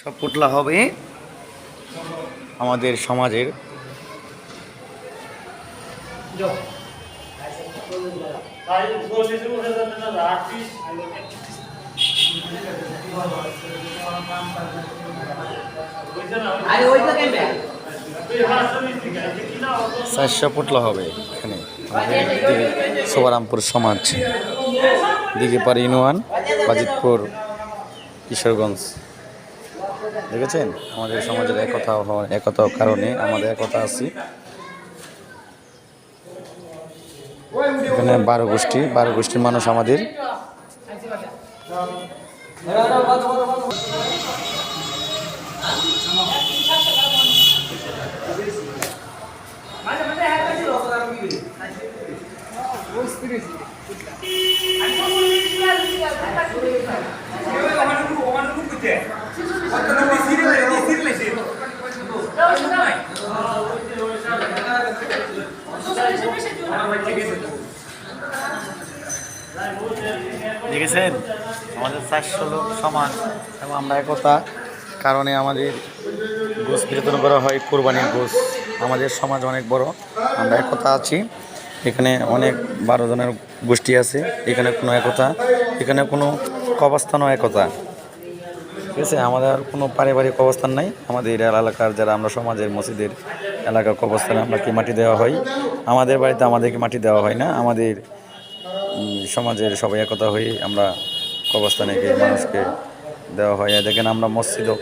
সব পুতলা হবে আমাদের সমাজের। চারশো পুতলা হবে এখানে সোবারামপুর সমাজ। দিঘিপাড় ইউনিয়ন বাজিতপুর কিশোরগঞ্জ। দেখেছেন? আমাদের সমাজের একতা হওয়ার একতার কারণে আমাদের একতা আছি। এখানে বারো গোষ্ঠী, বারো গোষ্ঠীর মানুষ আমাদের। দেখেছেন? আমাদের চারশো লোক সমান এবং আমরা একতা, কারণে আমাদের গোস বিতরণ করা হয় কোরবানির গোস। আমাদের সমাজ অনেক বড়, আমরা একতা আছি। এখানে অনেক বারো জনের গোষ্ঠী আছে, এখানে কোনো একতা, এখানে কোনো কবস্থানও একতা। ঠিক আছে, আমাদের কোনো পারিবারিক অবস্থান নাই। আমাদের এলাকার যারা আমরা সমাজের মসজিদের এলাকার কবস্থানে আমরা কি মাটি দেওয়া হয় আমাদের বাড়িতে আমাদেরকে মাটি দেওয়া হয় না। আমাদের সমাজের সবাই একতা হয়ে আমরা কবরস্থানে গিয়ে মানুষকে দেওয়া হয়। দেখেন আমরা মসজিদও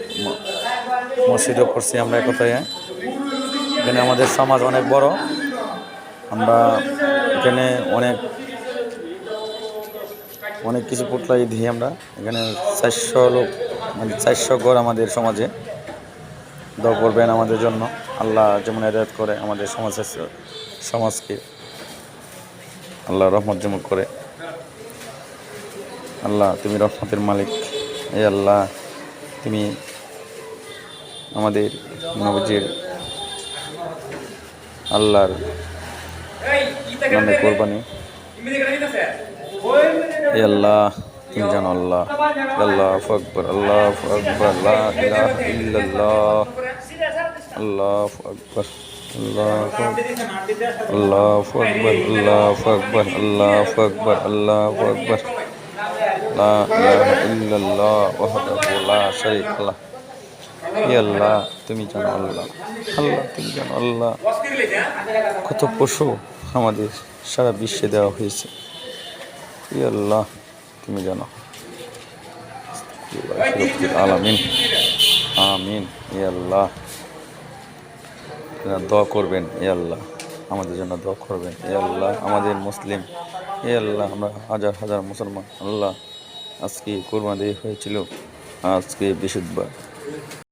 মসজিদও করছি আমরা একতায় এখানে আমাদের সমাজ অনেক বড়। আমরা এখানে অনেক অনেক কিছু পুটলাই দিই আমরা। এখানে চারশো লোক মানে চারশো ঘর আমাদের সমাজে। দোয়া করবেন আমাদের জন্য। আল্লাহ যেমন হেদায়ত করে আমাদের সমাজের সমাজকে আল্লাহ রহমত জমক করে। আল্লাহ তুমি রহমতের মালিক। এই আল্লাহ, তুমি আমাদের নবজির আল্লাহর কোরবানি। এই আল্লাহ, তুমি জানো আল্লাহ। আল্লাহ আল্লাহ ইল্লাল্লাহ। আল্লাহ আকবর, আল্লাহ আল্লাহ আকবর আল্লাহ আকবর আল্লাহ আকবর আল্লাহ আকবর। ইলাহা ইল্লাল্লাহ ওয়াহদাহু লা শারীকা লাহ হে আল্লাহ, তুমি জানো আল্লাহ। আল্লাহ, তুমি জানো আল্লাহ। কত পশু আমাদের সারা বিশ্বে দেওয়া হয়েছে। আল্লাহ, তুমি জানো। আলামিন। আমিন। আপনারা দোয়া করবেন, এ আল্লাহ, আমাদের জন্য দোয়া করবেন, এ আল্লাহ, আমাদের মুসলিম, এ আল্লাহ, আমরা হাজার হাজার মুসলমান, আল্লাহ আজকে কোরবানি হয়েছিল, আজকে বৃহস্পতিবার